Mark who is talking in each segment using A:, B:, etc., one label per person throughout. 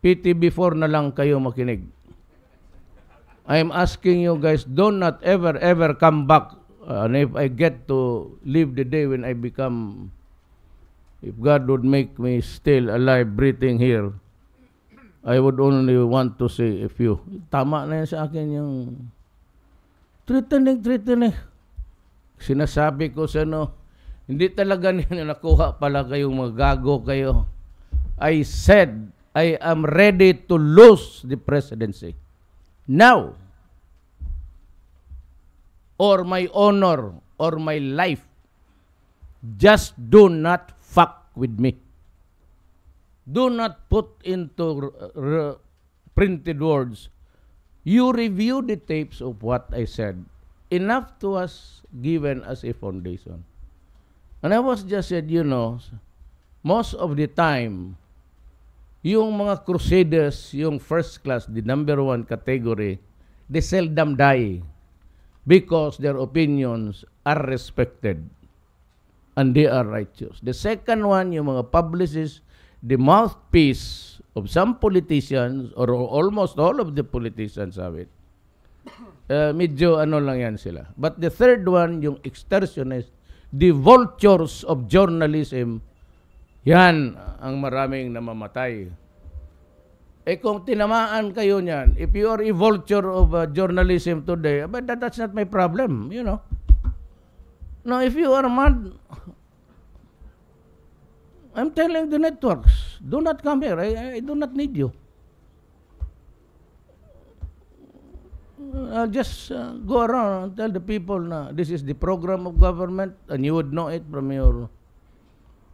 A: PTB4 na lang kayo makinig. I'm asking you guys, do not ever, ever come back. Uh, and if I get to live the day when I become, if God would make me still alive, breathing here, I would only want to say a few. Tama na yan sa akin yung threatening, threatening. Sinasabi ko sa no, hindi talaga ninyo nakuha pala kayong magago kayo. I said, I am ready to lose the presidency. Now, or my honor, or my life, just do not fuck with me. Do not put into printed words. You review the tapes of what I said. Enough to us given as a foundation. And I was just said, you know, most of the time, yung mga crusaders, yung first class, the number one category, they seldom die because their opinions are respected and they are righteous. The second one, yung mga publicists, the mouthpiece of some politicians or almost all of the politicians have it. Uh, medyo ano lang yan sila. But the third one, yung extortionist, the vultures of journalism, yan ang maraming namamatay. Eh kung tinamaan kayo niyan, if you are a vulture of uh, journalism today, but that, that's not my problem, you know. No, if you are mad, I'm telling the networks, do not come here. I, I do not need you. I'll just uh, go around and tell the people na this is the program of government and you would know it from your...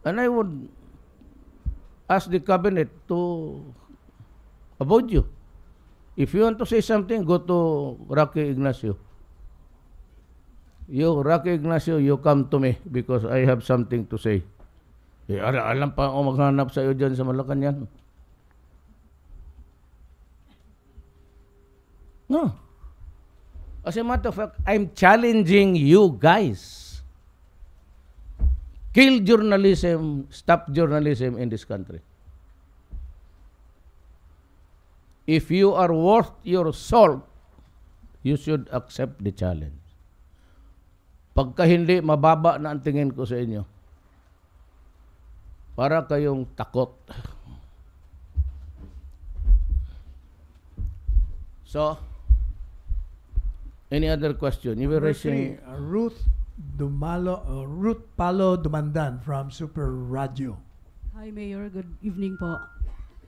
A: And I would ask the cabinet to avoid you. If you want to say something, go to Rocky Ignacio. You, Rocky Ignacio, you come to me because I have something to say. Eh, ala- alam pa ako maghanap sa iyo dyan sa Malacanang. No. As a matter of fact, I'm challenging you guys. Kill journalism, stop journalism in this country. If you are worth your salt, you should accept the challenge. Pagka hindi, mababa na ang tingin ko sa inyo. Para kayong takot. So, any other question? You were raising...
B: uh, Ruth Dumalo, uh, Ruth Palo Dumandan from Super Radio.
C: Hi, Mayor. Good evening po.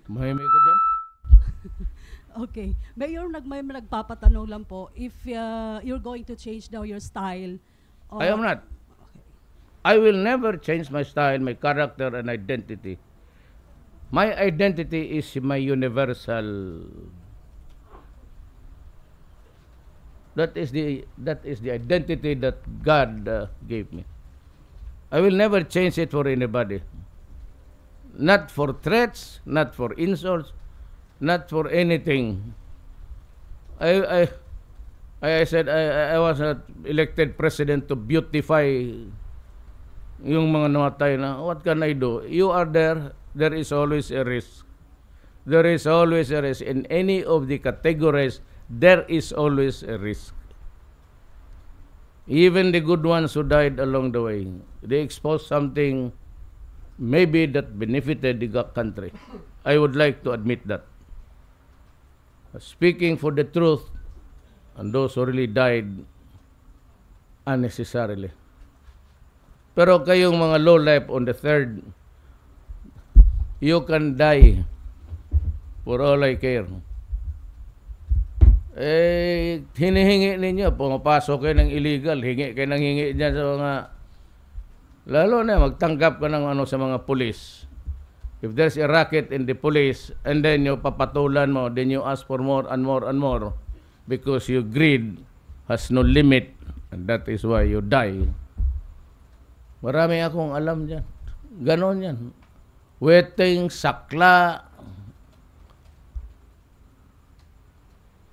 A: Mahimik ka dyan?
C: Okay. Mayor, nag may nagpapatanong lang po if uh, you're going to change now your style. or-
A: I am not. I will never change my style, my character, and identity. My identity is my universal. That is the that is the identity that God uh, gave me. I will never change it for anybody. Not for threats, not for insults, not for anything. I I I said I, I was not elected president to beautify yung mga namatay na what can I do? You are there, there is always a risk. There is always a risk. In any of the categories, there is always a risk. Even the good ones who died along the way, they exposed something maybe that benefited the country. I would like to admit that. Speaking for the truth, and those who really died unnecessarily. Pero kayong mga low life on the third, you can die for all I care. Eh, hinihingi ninyo, pumapasok kayo ng illegal, hingi kayo ng hingi dyan sa mga, lalo na magtanggap ka ng ano sa mga police. If there's a racket in the police, and then you papatulan mo, then you ask for more and more and more, because your greed has no limit, and that is why you die. Marami akong alam dyan. Ganon yan. Weting, sakla.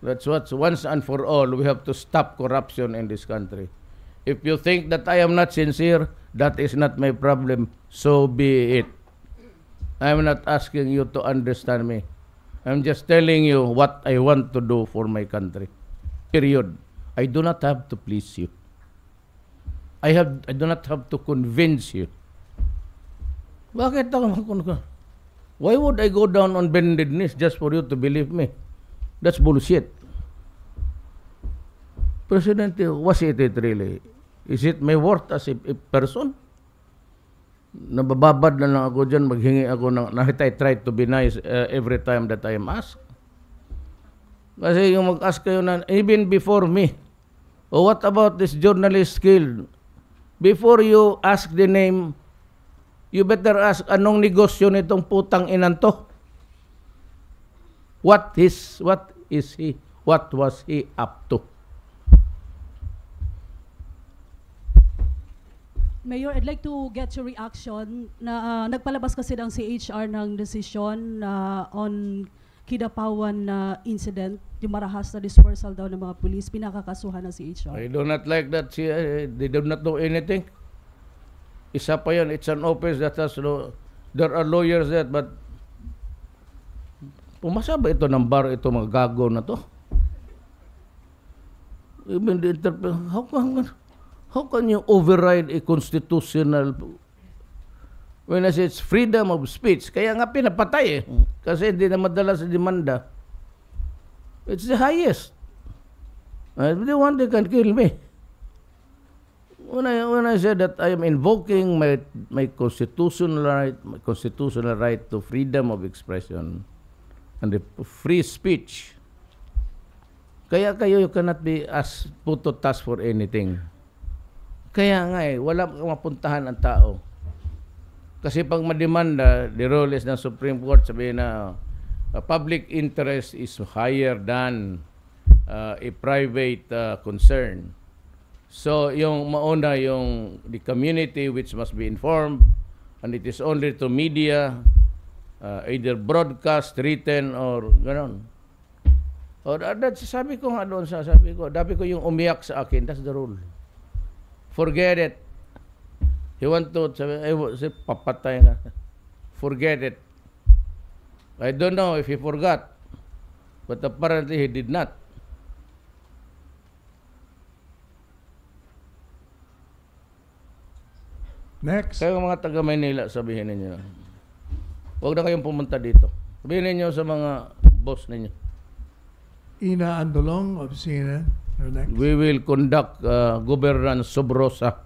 A: That's what once and for all, we have to stop corruption in this country. If you think that I am not sincere, that is not my problem. So be it. I am not asking you to understand me. I'm just telling you what I want to do for my country. Period. I do not have to please you. I have I do not have to convince you. Bakit ako Why would I go down on bended knees just for you to believe me? That's bullshit. President, was it it really? Is it my worth as a, a person? Nabababad na lang ako dyan, maghingi ako ng, nakita I try to be nice uh, every time that I am asked. Kasi yung mag-ask kayo na, even before me, oh, what about this journalist skill? Before you ask the name, you better ask anong negosyo nitong putang inan to. What is, what is he, what was he up to?
C: Mayor, I'd like to get your reaction na ah, nagpalabas kasi ng CHR ng decision na on Kidapawan na incident, yung marahas na dispersal daw ng mga pulis, pinakakasuhan ng CHR.
A: I do not like that. See, uh, they do not know anything. Isa pa yan. It's an office that has no... There are lawyers that, but... Pumasa ba ito ng bar, ito mga gago na to? Even the interpre- how can, how can you override a constitutional... When I say it's freedom of speech, kaya nga pinapatay eh. Kasi hindi na madala sa demanda. It's the highest. Uh, if they want, they can kill me. When I when I said that I am invoking my my constitutional right, my constitutional right to freedom of expression and the free speech, kaya kayo you cannot be asked put to task for anything. Kaya nga eh, wala mapuntahan ang tao. Kasi pag mademanda, the rule is ng Supreme Court, sabihin na uh, public interest is higher than uh, a private uh, concern. So, yung mauna yung the community which must be informed and it is only to media, uh, either broadcast, written, or ganon. Or uh, that's, sabi ko nga doon sa sabi ko, dabi ko yung umiyak sa akin, that's the rule. Forget it. He want to, sabi, ay, sabi, papatay na. Forget it. I don't know if he forgot, but apparently he did not.
B: Next.
A: Kaya mga taga Maynila, sabihin ninyo, huwag na kayong pumunta dito. Sabihin ninyo sa mga boss ninyo,
B: Ina Andolong of CNN.
A: We will conduct uh, governance sobrosa.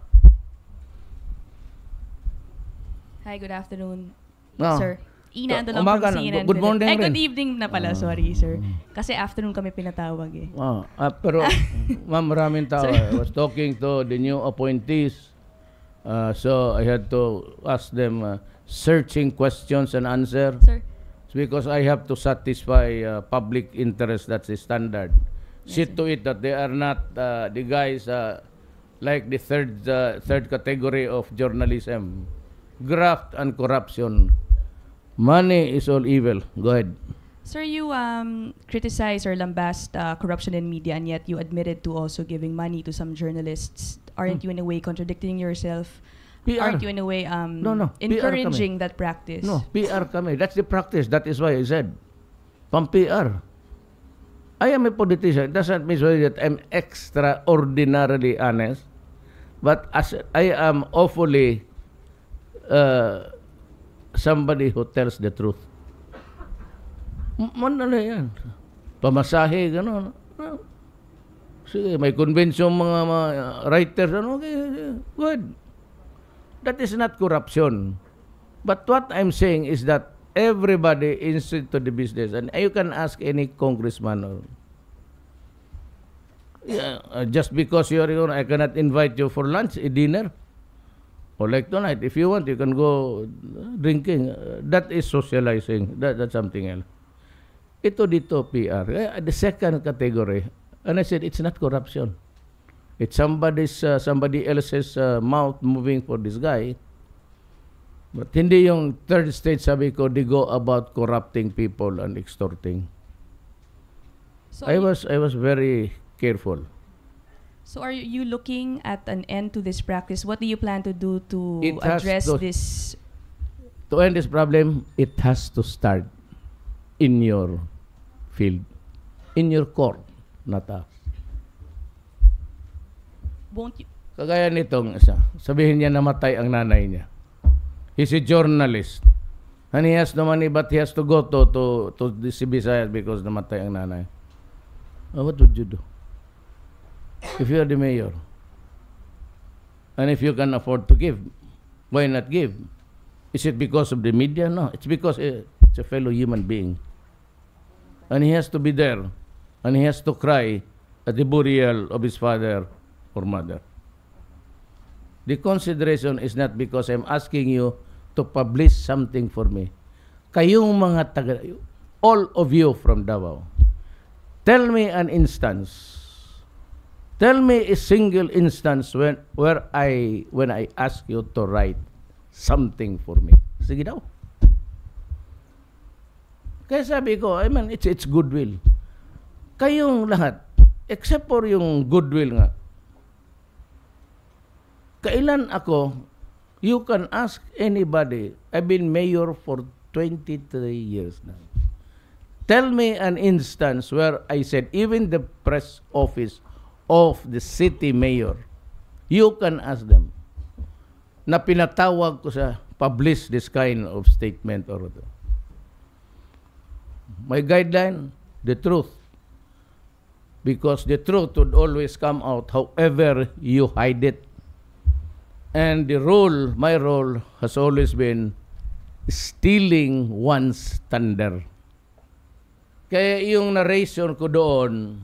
D: Hi, good afternoon,
A: Ah.
D: sir. Ina, ando lang
A: Umaga
D: from CNN.
A: Good morning
D: Ay, good
A: rin.
D: evening na pala, sorry, sir. Kasi afternoon kami pinatawag eh.
A: Ah, ah, pero ma'am, maraming tao. I was talking to the new appointees. Uh, so I had to ask them uh, searching questions and answer.
D: Sir,
A: It's because I have to satisfy uh, public interest. That's the standard. See to it that they are not uh, the guys uh, like the third uh, third category of journalism, graft and corruption. Money is all evil. Go ahead.
D: sir, you um, criticize or lambast uh, corruption in media and yet you admitted to also giving money to some journalists. Aren't you in a way contradicting yourself?
A: PR.
D: Aren't you in a way um,
A: No, no.
D: Encouraging that practice?
A: No, PR kami. That's the practice. That is why I said, pang PR. I am a politician. It doesn't mean that I'm extraordinarily honest. But as I am awfully uh, somebody who tells the truth. Manala yan. Pamasahe, gano'n. Sige, may convention mga, mga writers. Ano, okay, good. That is not corruption. But what I'm saying is that everybody into the business, and you can ask any congressman or yeah, uh, just because you know, I cannot invite you for lunch, a dinner, or like tonight, if you want, you can go drinking. Uh, that is socializing. That, that's something else. Ito dito, PR. Eh, The second category, and I said, it's not corruption. It's somebody's, uh, somebody else's uh, mouth moving for this guy. But hindi yung third stage, sabi ko, they go about corrupting people and extorting.
D: So,
A: I was, I was very careful.
D: so are you looking at an end to this practice? What do you plan to do to
A: It
D: address
A: to-
D: this?
A: To end this problem, it has to start. in your field, in your court, not us.
D: Won't you?
A: Kagaya nitong isa, sabihin niya namatay ang nanay niya. He's a journalist. And he has no money but he has to go to to to Visayas because namatay ang nanay. Oh, what would you do? If you are the mayor. And if you can afford to give, why not give? Is it because of the media? No, it's because eh, it's a fellow human being. And he has to be there. And he has to cry at the burial of his father or mother. The consideration is not because I'm asking you to publish something for me. Kayong mga taga, all of you from Davao, tell me an instance. Tell me a single instance when where I when I ask you to write something for me. Sige daw. Kaya sabi ko, I mean, it's, it's goodwill. Kayong lahat, except for yung goodwill nga, kailan ako, you can ask anybody, I've been mayor for 23 years now. Tell me an instance where I said, even the press office of the city mayor, you can ask them, na pinatawag ko sa publish this kind of statement or the, my guideline, the truth. Because the truth would always come out however you hide it. And the role, my role, has always been stealing one's thunder. Kaya yung narration ko doon,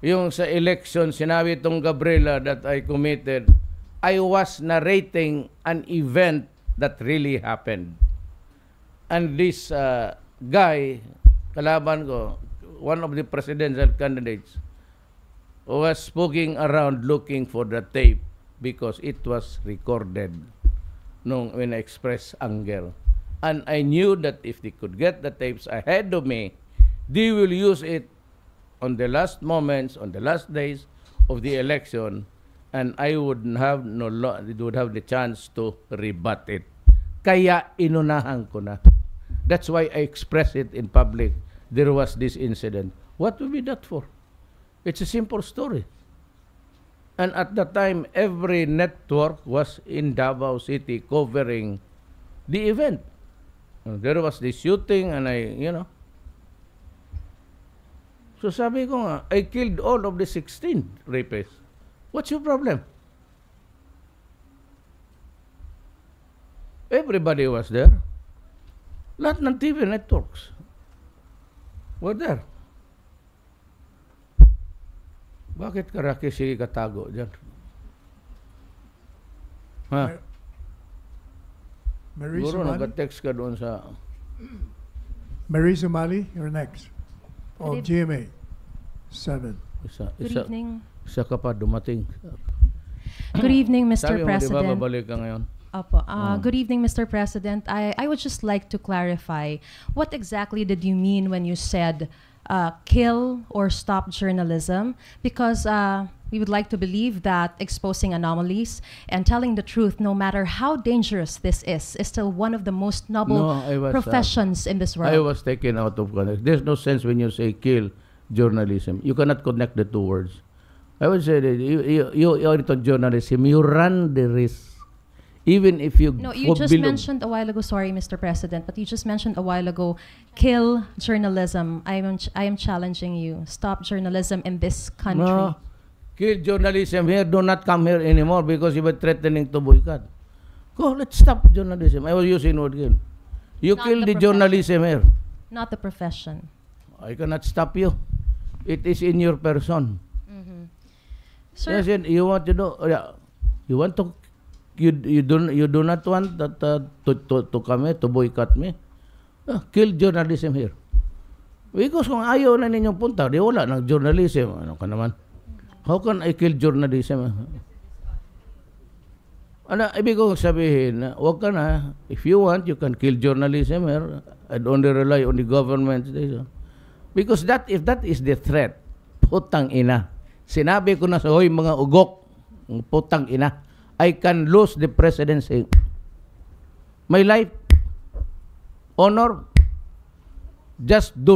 A: yung sa election, sinabi itong Gabriela that I committed, I was narrating an event that really happened. And this uh, guy, kalaban ko, one of the presidential candidates, was poking around looking for the tape because it was recorded nung when I expressed anger. And I knew that if they could get the tapes ahead of me, they will use it on the last moments, on the last days of the election, and I would have no would have the chance to rebut it. Kaya inunahan ko na. That's why I expressed it in public. There was this incident. What would be that for? It's a simple story. And at the time, every network was in Davao City covering the event. Uh, There was the shooting and I, you know. So sabi ko nga, I killed all of the 16 rapists. What's your problem? Everybody was there. Lahat ng TV networks were there. Bakit karaki sige katago dyan? Ha?
B: Marie
A: Siguro
B: Sumali?
A: nag-text ka doon sa...
B: Marie Sumali, you're next. Of GMA. Seven.
A: Isa,
E: Good
A: isa,
E: evening.
A: isa ka pa dumating.
E: Good evening, Mr.
A: Sabi mo, di ba,
E: President.
A: babalik ka ngayon?
E: Opo. Uh,
A: Oh.
E: Good evening, Mr. President. I, I would just like to clarify what exactly did you mean when you said uh, kill or stop journalism? Because uh, we would like to believe that exposing anomalies and telling the truth, no matter how dangerous this is, is still one of the most noble
A: No, was, uh,
E: professions in this world.
A: I was taken out of context. There's no sense when you say kill journalism. You cannot connect the two words. I would say that you, you, you, you're into journalism, you run the risk. Even if you
E: No, you just
A: below-
E: mentioned a while ago, sorry, Mr. President, but you just mentioned a while ago, kill journalism. I am, ch- I am challenging you. Stop journalism in this country.
A: No. Kill journalism here. Do not come here anymore because you were threatening to boycott. Go, let's stop journalism. I was using word kill. You
E: Not
A: kill
E: the
A: the, journalism here.
E: Not the profession.
A: I cannot stop you. It is in your person.
E: Sir,
A: Yes, you want to do, yeah, you want to, you you do you do not want that uh, to, to to come here to boycott me. Ah, kill journalism here. Because kung ayaw na ninyong punta, di wala ng journalism. Ano ka naman? How can I kill journalism? Ano, ibig kong sabihin, wag ka na. If you want, you can kill journalism here and only rely on the government. Because that, if that is the threat, putang ina. Sinabi ko na sa hoy mga ugok, putang ina, I can lose the presidency. My life, honor, just do